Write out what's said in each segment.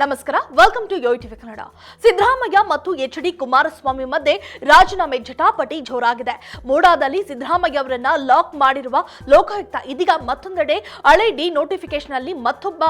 ನಮಸ್ಕಾರ welcome to TV Kannada. Siddaramaiah ಮತ್ತು H D Kumaraswamy ಮಧ್ಯೆ ರಾಜೀನಾಮೆ ಜಟಾಪಟಿ ಜೋರಾಗಿದೆ. ಮೋಡಾದಲ್ಲಿ ಸಿದ್ದರಾಮಯ್ಯ ಅವರನ್ನ ಲಾಕ್ ಮಾಡಿರುವ ಲೋಕಾಯುಕ್ತ ಇದೀಗ ಮತ್ತೊಂದೆಡೆ ಹಳೆ ಡಿ ನೋಟಿಫಿಕೇಶನ್ ಅಲ್ಲಿ ಮತ್ತೊಬ್ಬ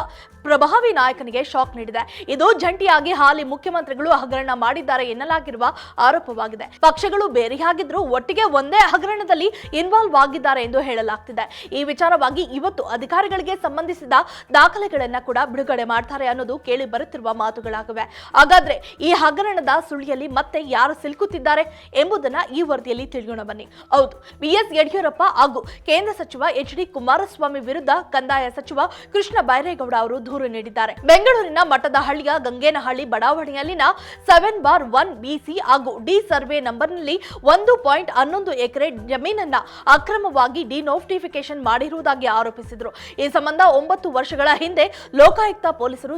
ಪ್ರಭಾವಿ ನಾಯಕನಿಗೆ ಶಾಕ್ ನೀಡಿದೆ. ಇದು ಜಂಟಿಯಾಗಿ ಹಾಲಿ ಮುಖ್ಯಮಂತ್ರಿಗಳು ಹಗರಣ ಮಾಡಿದ್ದಾರೆ ಎನ್ನಲಾಗಿರುವ ಆರೋಪವಾಗಿದೆ. ಪಕ್ಷಗಳು ಬೇರೆಯಾಗಿದ್ರೂ ಒಟ್ಟಿಗೆ ಒಂದೇ ಹಗರಣದಲ್ಲಿ ಇನ್ವಾಲ್ವ್ ಆಗಿದ್ದಾರೆ ಎಂದು ಹೇಳಲಾಗ್ತಿದೆ. ಈ ವಿಚಾರವಾಗಿ ಇವತ್ತು ಅಧಿಕಾರಿಗಳಿಗೆ ಸಂಬಂಧಿಸಿದ ದಾಖಲೆಗಳನ್ನ ಕೂಡ ಬಿಡುಗಡೆ ಮಾಡ್ತಾರೆ ಅನ್ನೋದು ಕೇಳಿ ಬರುತ್ತಿರುವ ಮಾತುಗಳಾಗಿವೆ. ಹಾಗಾದ್ರೆ ಈ ಹಗರಣದ ಸುಳಿಯಲ್ಲಿ ಮತ್ತೆ ಯಾರು ಸಿಲುಕುತ್ತಿದ್ದಾರೆ ಎಂಬುದನ್ನ ಈ ವರದಿಯಲ್ಲಿ ತಿಳಿಯೋಣ ಬನ್ನಿ. ಹೌದು ಬಿ ಎಸ್ ಯಡಿಯೂರಪ್ಪ ಹಾಗೂ ಕೇಂದ್ರ ಸಚಿವ ಎಚ್ ಡಿ ಕುಮಾರಸ್ವಾಮಿ ವಿರುದ್ಧ ಕಂದಾಯ ಸಚಿವ ಕೃಷ್ಣ ಬೈರೇಗೌಡ ಅವರು ದೂರು ನೀಡಿದ್ದಾರೆ. ಬೆಂಗಳೂರಿನ ಮಠದಹಳ್ಳಿಯ ಗಂಗೇನಹಳ್ಳಿ ಬಡಾವಣೆಯಲ್ಲಿನ ಸೆವೆನ್ ಬಾರ್ ಒನ್ ಬಿಸಿ ಹಾಗೂ ಡಿ ಸರ್ವೆ ನಂಬರ್ನಲ್ಲಿ ಒಂದು ಪಾಯಿಂಟ್ ಹನ್ನೊಂದು ಎಕರೆ ಜಮೀನನ್ನ ಅಕ್ರಮವಾಗಿ ಡಿನೋಟಿಫಿಕೇಶನ್ ಮಾಡಿರುವುದಾಗಿ ಆರೋಪಿಸಿದರು. ಈ ಸಂಬಂಧ ಒಂಬತ್ತು ವರ್ಷಗಳ ಹಿಂದೆ ಲೋಕಾಯುಕ್ತ ಪೊಲೀಸರು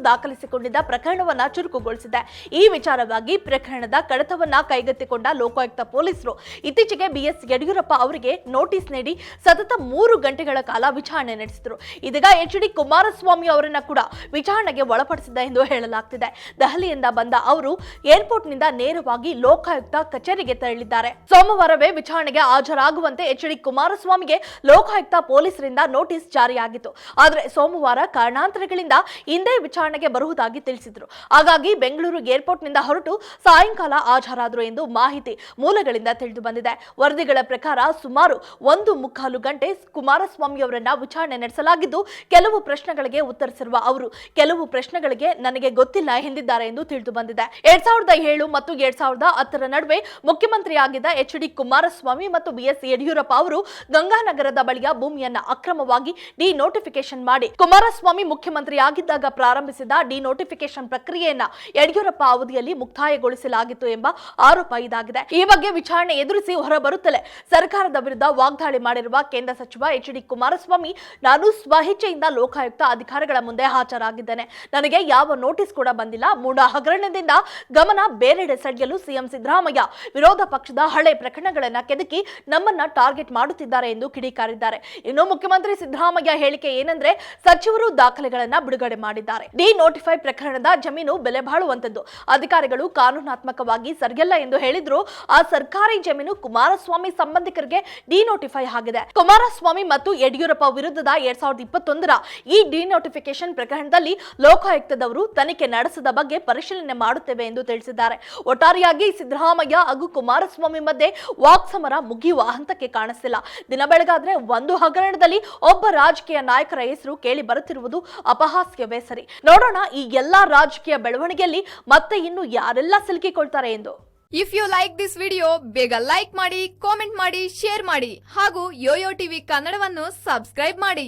ದಾಖಲಿಸಿಕೊಂಡಿದ್ದ ಪ್ರಕರಣವನ್ನ ಚುರುಕುಗೊಳಿಸಿದೆ. ಈ ವಿಚಾರವಾಗಿ ಪ್ರಕರಣದ ಕಡತವನ್ನ ಕೈಗೆತ್ತಿಕೊಂಡ ಲೋಕಾಯುಕ್ತ ಪೊಲೀಸರು ಇತ್ತೀಚೆಗೆ ಬಿಎಸ್ ಯಡಿಯೂರಪ್ಪ ಅವರಿಗೆ ನೋಟಿಸ್ ನೀಡಿ ಸತತ ಮೂರು ಗಂಟೆಗಳ ಕಾಲ ವಿಚಾರಣೆ ನಡೆಸಿದರು. ಇದೀಗ ಎಚ್ ಡಿ ಕುಮಾರಸ್ವಾಮಿ ಅವರನ್ನ ಕೂಡ ವಿಚಾರಣೆಗೆ ಒಳಪಡಿಸಿದೆ ಎಂದು ಹೇಳಲಾಗ್ತಿದೆ. ದೆಹಲಿಯಿಂದ ಬಂದ ಅವರು ಏರ್ಪೋರ್ಟ್ನಿಂದ ನೇರವಾಗಿ ಲೋಕಾಯುಕ್ತ ಕಚೇರಿಗೆ ತೆರಳಿದ್ದಾರೆ. ಸೋಮವಾರವೇ ವಿಚಾರಣೆಗೆ ಹಾಜರಾಗುವಂತೆ ಎಚ್ ಡಿ ಕುಮಾರಸ್ವಾಮಿಗೆ ಲೋಕಾಯುಕ್ತ ಪೊಲೀಸರಿಂದ ನೋಟಿಸ್ ಜಾರಿಯಾಗಿತ್ತು. ಆದರೆ ಸೋಮವಾರ ಕಾರಣಾಂತರಗಳಿಂದ ಹಿಂದೆ ವಿಚಾರಣೆಗೆ ಬರುವುದಾಗಿ ತಿಳಿಸಿದ್ರು. ಹಾಗಾಗಿ ಬೆಂಗಳೂರು ಏರ್ಪೋರ್ಟ್ನಿಂದ ಹೊರಟು ಸಾಯಂಕಾಲ ಹಾಜರಾದರು ಎಂದು ಮಾಹಿತಿ ಮೂಲಗಳಿಂದ ತಿಳಿದು ಬಂದಿದೆ. ವರದಿಗಳ ಪ್ರಕಾರ ಸುಮಾರು ಒಂದು ಮುಕ್ಕಾಲು ಗಂಟೆ ಕುಮಾರಸ್ವಾಮಿ ಅವರನ್ನ ವಿಚಾರಣೆ ನಡೆಸಲಾಗಿದ್ದು, ಕೆಲವು ಪ್ರಶ್ನೆಗಳಿಗೆ ಉತ್ತರಿಸಿರುವ ಅವರು, ಕೆಲವು ಪ್ರಶ್ನೆಗಳಿಗೆ ನನಗೆ ಗೊತ್ತಿಲ್ಲ ಎಂದಿದ್ದಾರೆ ಎಂದು ತಿಳಿದು ಬಂದಿದೆ. ಎರಡ್ ಸಾವಿರದ ಏಳು ಮತ್ತು ಎರಡ್ ಸಾವಿರದ ಹತ್ತರ ನಡುವೆ ಮುಖ್ಯಮಂತ್ರಿಯಾಗಿದ್ದ ಎಚ್ ಡಿ ಕುಮಾರಸ್ವಾಮಿ ಮತ್ತು ಬಿಎಸ್ ಯಡಿಯೂರಪ್ಪ ಅವರು ಗಂಗಾನಗರದ ಬಳಿಯ ಭೂಮಿಯನ್ನ ಅಕ್ರಮವಾಗಿ ಡಿ ನೋಟಿಫಿಕೇಶನ್ ಮಾಡಿ ಕುಮಾರಸ್ವಾಮಿ ಮುಖ್ಯಮಂತ್ರಿಯಾಗಿದ್ದಾಗ ಪ್ರಾರಂಭಿಸಿದ ಡಿ ನೋಟಿಫಿಕೇಶನ್ ಪ್ರಕ್ರಿಯೆಯನ್ನ ಯಡಿಯೂರಪ್ಪ ಅವಧಿಯಲ್ಲಿ ಮುಕ್ತಾಯಗೊಳಿಸಲಾಗಿತ್ತು ಎಂಬ ಆರೋಪ ಇದಾಗಿದೆ. ಈ ಬಗ್ಗೆ ವಿಚಾರಣೆ ಎದುರಿಸಿ ಹೊರಬರುತ್ತಲೇ ಸರ್ಕಾರದ ವಿರುದ್ಧ ವಾಗ್ದಾಳಿ ಮಾಡಿರುವ ಕೇಂದ್ರ ಸಚಿವ ಎಚ್ ಡಿ ಕುಮಾರಸ್ವಾಮಿ ನಾನು ಸ್ವಇಚ್ಛೆಯಿಂದ ಲೋಕಾಯುಕ್ತ ಅಧಿಕಾರಿಗಳ ಮುಂದೆ ಹಾಜರಾಗಿದ್ದೇನೆ. ನನಗೆ ಯಾವ ನೋಟಿಸ್ ಕೂಡ ಬಂದಿಲ್ಲ. ಮೂಡ ಹಗರಣದಿಂದ ಗಮನ ಬೇರೆಡೆ ಸೆಳೆಯಲು ಸಿಎಂ ಸಿದ್ದರಾಮಯ್ಯ ವಿರೋಧ ಪಕ್ಷದ ಹಳೆ ಪ್ರಕರಣಗಳನ್ನ ಕೆದಕಿ ನಮ್ಮನ್ನ ಟಾರ್ಗೆಟ್ ಮಾಡುತ್ತಿದ್ದಾರೆ ಎಂದು ಕಿಡಿಕಾರಿದ್ದಾರೆ. ಇನ್ನು ಮುಖ್ಯಮಂತ್ರಿ ಸಿದ್ದರಾಮಯ್ಯ ಹೇಳಿಕೆ ಏನಂದ್ರೆ ಸಚಿವರು ದಾಖಲೆಗಳನ್ನ ಬಿಡುಗಡೆ ಮಾಡಿದ್ದಾರೆ. ಡಿ ನೋಟಿಫೈ ಪ್ರಕರಣದ ಜಮೀನು ಬೆಲೆ ಬಾಳುವಂತದ್ದು. ಅಧಿಕಾರಿಗಳು ಕಾನೂನಾತ್ಮಕವಾಗಿ ಸರಿಯಲ್ಲ ಎಂದು ಹೇಳಿದ್ರು. ಆ ಸರ್ಕಾರಿ ಜಮೀನು ಕುಮಾರಸ್ವಾಮಿ ಸಂಬಂಧಿಕರಿಗೆ ಡಿನೋಟಿಫೈ ಆಗಿದೆ. ಕುಮಾರಸ್ವಾಮಿ ಮತ್ತು ಯಡಿಯೂರಪ್ಪ ವಿರುದ್ಧದ ಎರಡ್ ಸಾವಿರದ ಇಪ್ಪತ್ತೊಂದರ ಈ ಡಿನೋಟಿಫಿಕೇಶನ್ ಪ್ರಕರಣದಲ್ಲಿ ಲೋಕಾಯುಕ್ತದವರು ತನಿಖೆ ನಡೆಸದ ಬಗ್ಗೆ ಪರಿಶೀಲನೆ ಮಾಡುತ್ತೇವೆ ಎಂದು ತಿಳಿಸಿದ್ದಾರೆ. ಒಟ್ಟಾರೆಯಾಗಿ ಸಿದ್ದರಾಮಯ್ಯ ಹಾಗೂ ಕುಮಾರಸ್ವಾಮಿ ಮಧ್ಯೆ ವಾಕ್ಸಮರ ಮುಗಿಯುವ ಹಂತಕ್ಕೆ ಕಾಣಿಸಿಲ್ಲ ದಿನ ಬೆಳಗಾದ್ರೆ ಒಂದು ಹಗರಣದಲ್ಲಿ ಒಬ್ಬ ರಾಜಕೀಯ ನಾಯಕರ ಹೆಸರು ಕೇಳಿ ಬರುತ್ತಿರುವುದು ಅಪಹಾಸ್ಯವೇ ಸರಿ. ನೋಡೋಣ ಈ ಎಲ್ಲಾ ರಾಜಕೀಯ ಬೆಳವಣಿಗೆಯಲ್ಲಿ ಮತ್ತೆ ಇನ್ನು ಯಾರೆಲ್ಲ ಸಿಲುಕಿಕೊಳ್ತಾರೆ ಎಂದು. If you like this video ಬೇಗ ಲೈಕ್ ಮಾಡಿ ಕಾಮೆಂಟ್ ಮಾಡಿ ಶೇರ್ ಮಾಡಿ ಹಾಗೂ ಯೋಯೋ ಟಿವಿ ಕನ್ನಡವನ್ನು ಸಬ್ಸ್ಕ್ರೈಬ್ ಮಾಡಿ.